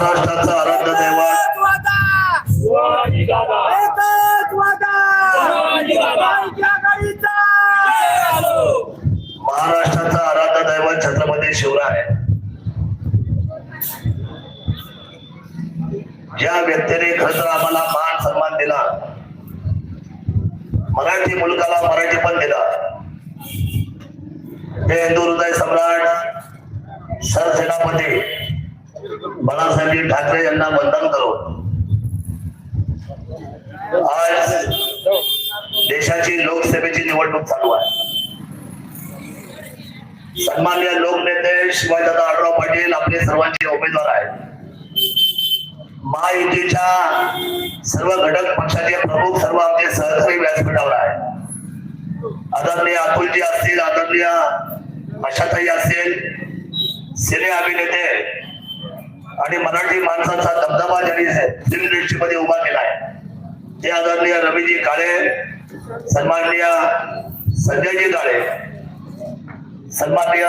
महाराष्ट्राचा आराध्य दैवत. एकच आराध्य दैवत छत्रपती शिवराय. ज्या व्यक्तीने खरं आम्हाला मान सन्मान दिला मराठी मुलगाला मराठी पण दिला हे हिंदू हृदय सम्राट सरसेनापती बाळासाहेब ठाकरे यांना वंदन करून आज देशाची लोकसभेची निवडणूक चालू आहे. सन्मान्य लोकनेते शिवाजीदादा आढराव पाटील आपले सर्वांचे उमेदवार आहेत. महायुतीच्या सर्व घटक पक्षाचे प्रमुख सर्व आमचे सहकारी व्यासपीठावर आहे आदरणीय अतुलजी असतील आदरणीय आशाताई असेल सिने अभिनेते आणि मराठी माणसाचा दबदबा ज्यांनी फिल्म उभा केला आहे. ते आदरणीय रवीजी काळे सन्माननीय संजयजी काळे सन्माननीय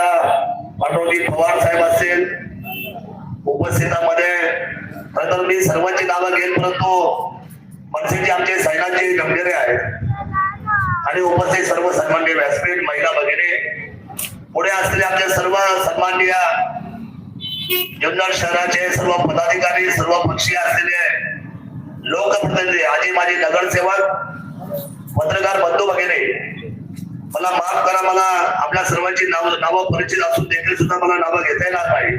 पाटोजी पवार साहेब असतील उपस्थितांमध्ये प्रथम मी सर्वांची नावं घेईल परंतु मनसेचे आमचे सैनाचे गंभीरे आहेत. आणि उपस्थित सर्व सन्माननीय व्यासपीठ महिला भगिनी पुढे असलेले आमचे सर्व सन्माननीय जुन्नर शहराचे सर्व पदाधिकारी सर्व पक्षीय असलेले लोकप्रतिनिधी आजी माझी नगरसेवक पत्रकार बंधू वगैरे मला माफ करा मला आपल्या सर्वांची नाव नावं परिचित असून देखील सुद्धा मला नावं घेता येणार नाही.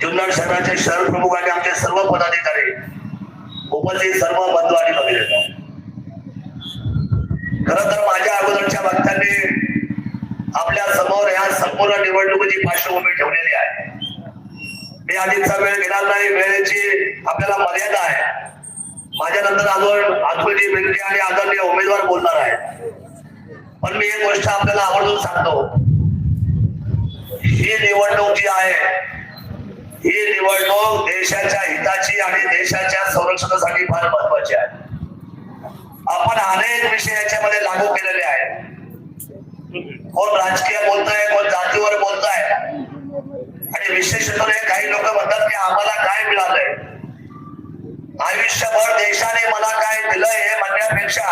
जुन्नर शहराचे शहर प्रमुख आणि आमचे सर्व पदाधिकारी उपस्थित सर्व बंधू आणि वगैरे. खर तर माझ्या अगोदरच्या वक्त्यांनी आपल्यासमोर या संपूर्ण निवडणुकीची पार्श्वभूमी ठेवलेली आहे. मी आधीचा वेळ घेणार नाही वेळेची आपल्याला मर्यादा आहे. माझ्या नंतर अजून अतुलजी बेंद्रे आणि आदरणीय उमेदवार बोलणार आहे पण मी एक गोष्ट आपल्याला आवडून सांगतो. ही निवडणूक जी आहे ही निवडणूक देशाच्या हिताची आणि देशाच्या संरक्षणासाठी फार महत्वाची आहे. आपण अनेक विषय याच्यामध्ये लागू केलेले आहेत. कोण राजकीय बोलताय कोण जातीवर बोलताय आणि विशेष लोक म्हणतात की आम्हाला काय मिळालंय? आयुष्यभर देशाने मला काय दिलंय हे म्हणण्यापेक्षा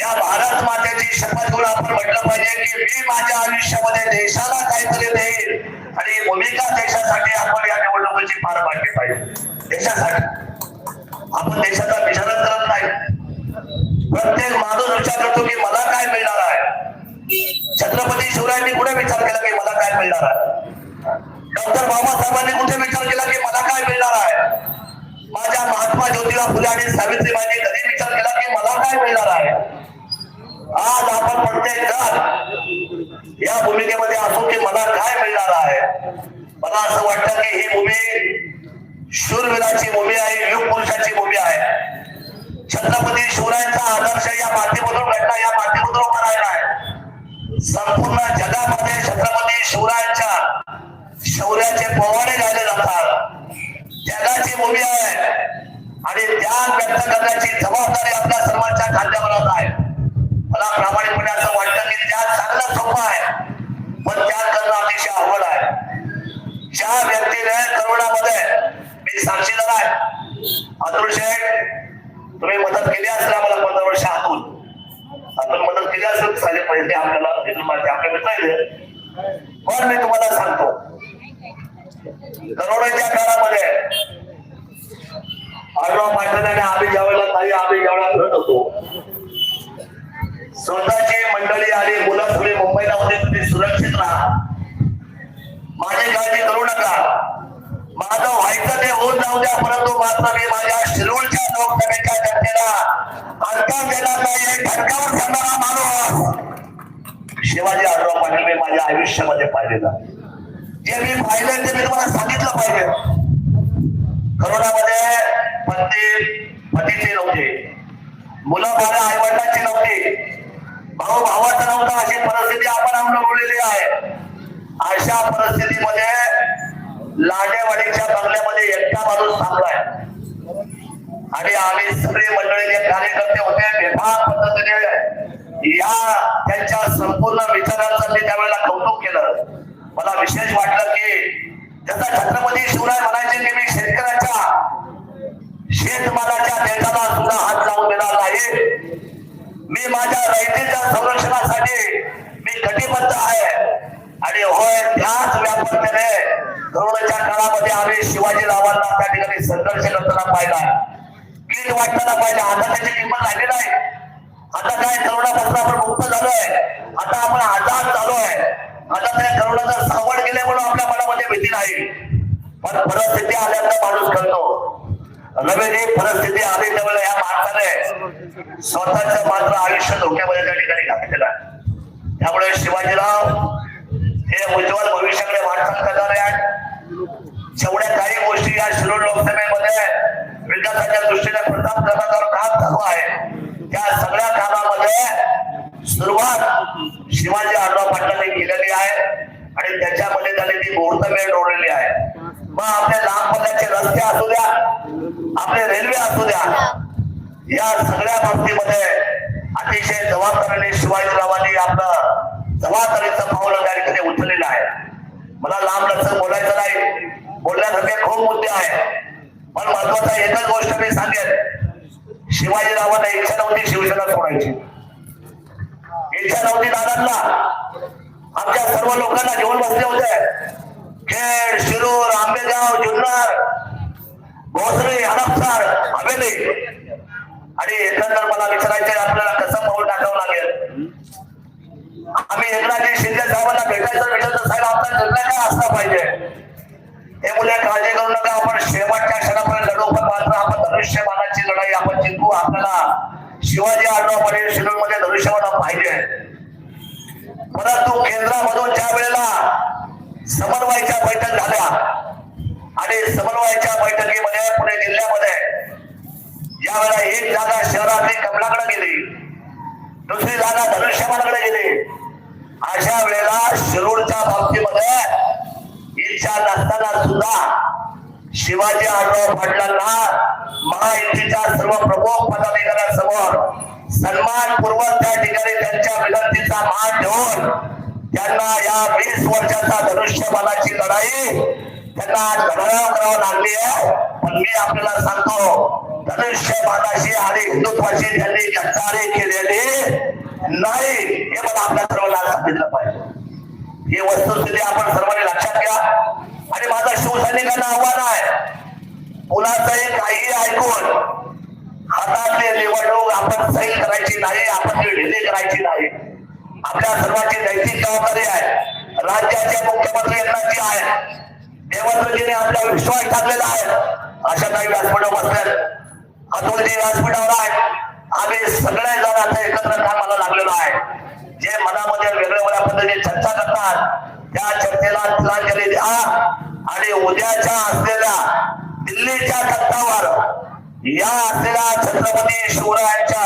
या भारत मातेची शपथ घेऊन आपण म्हटलं पाहिजे की मी माझ्या आयुष्यामध्ये देशाला काहीतरी देईल आणि भूमिका देशासाठी आपण या निवडणुकीची पार पाडली पाहिजे. देशासाठी. आपण देशाचा विचारच करत नाही. प्रत्येक माणूस विचार करतो की मला काय मिळणार आहे? छत्रपती शिवरायांनी कुठे विचार केला की मला काय मिळणार आहे? डॉक्टर बाबासाहेबांनी कुठे विचार केला की मला काय मिळणार आहे? माझ्या महात्मा ज्योतिबा फुले आणि सावित्रीबाईंनी कधी विचार केला की मला काय मिळणार आहे? आज आपण प्रत्येक जण या भूमिकेमध्ये असो की मला काय मिळणार आहे? मला असं वाटतं की ही भूमी शूरवीराची भूमी आहे युग पुरुषाची भूमी आहे. छत्रपती शिवरायांचा आदर्श या मातीमधून घडला या मातीमधून उभा राहिला आहे. संपूर्ण जगामध्ये छत्रपती शिवरायांच्या शौर्याचे पोवाडे गायले जातात. जगाची भूमी आहे. आणि त्याग व्यक्त करण्याची जबाबदारी आपल्या सर्वांच्या खांद्यावर आहे. मला प्रामाणिकपणे असं वाटतं की त्याग चांगलं सोपं आहे. पण त्याग करणं अतिशय अवघड आहे. ज्या व्यक्तीने करोनामध्ये मी साक्षीदार आहे. अतुल शेठ तुम्ही मदत केली असेल आम्हाला पंधरा वर्ष आतून. आपण मदत केली असेल सारे पैसे आपल्याला आपल्या माझे मित्र पण मी तुम्हाला सांगतो करोडाच्या काळामध्ये आढळराव पाटलाने आम्ही ज्यावेळेला काही आम्ही ज्यावेळेला फिरत होतो. स्वतःची मंडळी आली मुलं पुढे मुंबईला होते तुम्ही सुरक्षित राहा. माझी काळजी करू नका. माझं व्हायचं ते होऊन जाऊ द्या परंतु मात्र मी माझ्या शिरूरच्या लोकसभेच्या जनतेला अंतर देणार नाही हे ठणकावर सांगणारा माणूस शिवाजी आढराव पाटील मी माझ्या आयुष्यामध्ये पाहिलेला आहे. जे मी पाहिलंय ते मी तुम्हाला सांगितलं पाहिजे. करोनामध्ये पत्नी पतीचे नव्हते. मुलं माझ्या आई वडिलांची नव्हती. भाऊ भावाचा नव्हता अशी परिस्थिती आपण अनुभवलेली आहे. अशा परिस्थितीमध्ये लाडेवाडीच्या बंगल्यामध्ये एकटा माणूस थांबलाय. आणि आम्ही सगळे मंडळी जे कार्यकर्ते होते बेभाग पद्धतीने या त्यांच्या संपूर्ण विचारांचं मी त्यावेळेला कौतुक केलं. मला विशेष वाटलं की जसा छत्रपती शिवराय म्हणायचे की मी शेतकऱ्याच्या शेतमालाच्या देशाला सुद्धा हात लावून देणार नाही. मी माझ्या रयतेच्या संरक्षणासाठी मी कटिबद्ध आहे. आणि होय त्याच व्यापकतेने करोनाच्या काळामध्ये आम्ही शिवाजी रावांना त्या ठिकाणी संघर्ष करताना पाहिला. कीड वाटताना पाहिजे. आता त्याची किंमत झाली नाही. आता काय करोनापासून आपण मुक्त झालोय. आता आपण आजाद झालोय. आता त्या करोनाचा सावड केल्यामुळे आपल्या मनामध्ये भीती नाही. पण परिस्थिती आल्यानंतर माणूस करतो रमेशजी परिस्थिती आली त्यामुळे या माणसाने स्वतःच मात्र आयुष्य धोक्यामध्ये त्या ठिकाणी घातलेलं आहे. त्यामुळे शिवाजीराव हे उज्ज्वल भविष्याकडे वाटचाल करणारे आहेत. जेवढ्या काही गोष्टी या शिरोड लोकसभेमध्ये विकासाच्या दृष्टीने प्रथम क्रमांकावर काम चालू आहे. त्या सगळ्या कामामध्ये सुरुवात शिवाजी आढाव पाटलांनी केलेली आहे आणि त्याच्यामध्ये त्याने ती मुहूर्तमेढ रोवलेली आहे. मग आपल्या लांब पल्ल्याचे रस्ते असू द्या आपले रेल्वे असू द्या या सगळ्या बाबतीमध्ये अतिशय जबाबदारीने शिवाजीरावांनी आपलं जबाबदारीचं पाऊल त्या ठिकाणी उचललेलं आहे. मला लांब लचक बोलायचं नाही. बोलण्यासारखे खूप मुद्दे आहेत. पण महत्त्वाचा एकच गोष्ट मी सांगेन. शिवाजीरावांना इच्छा नव्हती शिवसेना सोडायची. इच्छा नव्हती दादांना. आमच्या सर्व लोकांना घेऊन बसले होते. खेड शिरूर आंबेगाव जुन्नर भोसरी हडपसर हवेली. आणि एकंदर मला विचारायचे आपल्याला कसं पाऊल टाकावं लागेल? आम्ही एकनाथजी शिंदे साहेबांना भेटायचं भेटायचं साहेब आपला निर्णय काय असला पाहिजे? हे मुले काळजी करू नका आपण शेवटच्या क्षणापर्यंत शिवाजी आढळराव पाटील शिरूरमध्ये धनुष्यबाण पाहिजे. परंतु केंद्रामधून ज्या वेळेला समन्वयाच्या बैठक झाल्या आणि समन्वयाच्या बैठकीमध्ये पुणे जिल्ह्यामध्ये ज्यावेळेला एक जागा शहरातली कमलाकडे गेली दुसरी जागा धनुष्यबाणाकडे गेली. अशा वेळेला शिरूरच्या बाबतीमध्ये इच्छा नसताना सुद्धा शिवाजी आढळराव पाटलांना महायुतीच्या सर्व प्रमुख पदाधिकाऱ्यांसमोर सन्मानपूर्वक त्या ठिकाणी त्यांच्या विनंतीचा मान ठेवून त्यांना या वीस वर्षाचा धनुष्यबाणाची लढाई त्यांना घड्याळ करावं लागली आहे. पण मी आपल्याला सांगतो धनुष्यबाणाशी आणि हिंदुत्वाशी त्यांनी गद्दारी केलेली नाही हे मला आपल्या सर्वांना सांगितलं पाहिजे. ही वस्तुस्थिती आपण सर्वांनी लक्षात घ्या. आणि माझा शिवसैनिकांना आव्हान आहे. मुलाचंही काही ऐकून हातातली निवडणूक आपण सैल करायची नाही आपण ती ढिली करायची नाही. आपल्या सर्वांची नैतिक जबाबदारी आहे. राज्याचे मुख्यमंत्री यांनाची आहे देवेंद्रजीने आपला विश्वास टाकलेला आहे. अशा काही व्यासपीठावर बसल्यात अतुलजी व्यासपीठावर आहे. आम्ही सगळे जण आता एकत्र कामाला लागलेलो आहे. जे मनामध्ये वेगळ्या वेगळ्या पद्धतीने चर्चा करतात त्या चर्चेला तिलांजली द्या आणि उद्याच्या असलेल्या दिल्लीच्या तत्वावर या असलेल्या छत्रपती शिवरायांच्या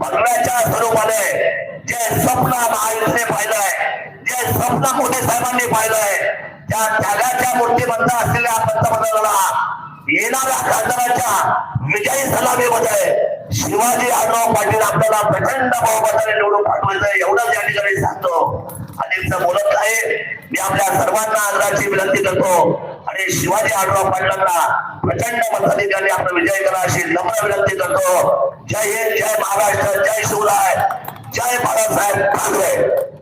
बंगल्याच्या स्वरूपाने जे स्वप्न महायुतीने पाहिलंय जे स्वप्न मोठे साहेबांनी पाहिलंय त्या त्यागाच्या मूर्तिमंत असलेल्या पंतप्रधानाला येणाऱ्या खासदाराच्या विजयी सलामीमध्ये शिवाजी आढराव पाटील आपल्याला प्रचंड बहुमताने निवडून पाठवायचं एवढंच या ठिकाणी सांगतो. अधिकच बोलत आहे. मी आपल्या सर्वांना आदराची विनंती करतो. आणि शिवाजी आढराव पाटलांना प्रचंड मताधिकारी आपण विजय करा अशी नम्र विनंती करतो. जय हिंद जय महाराष्ट्र जय शिवराय जय बाळासाहेब ठाकरे.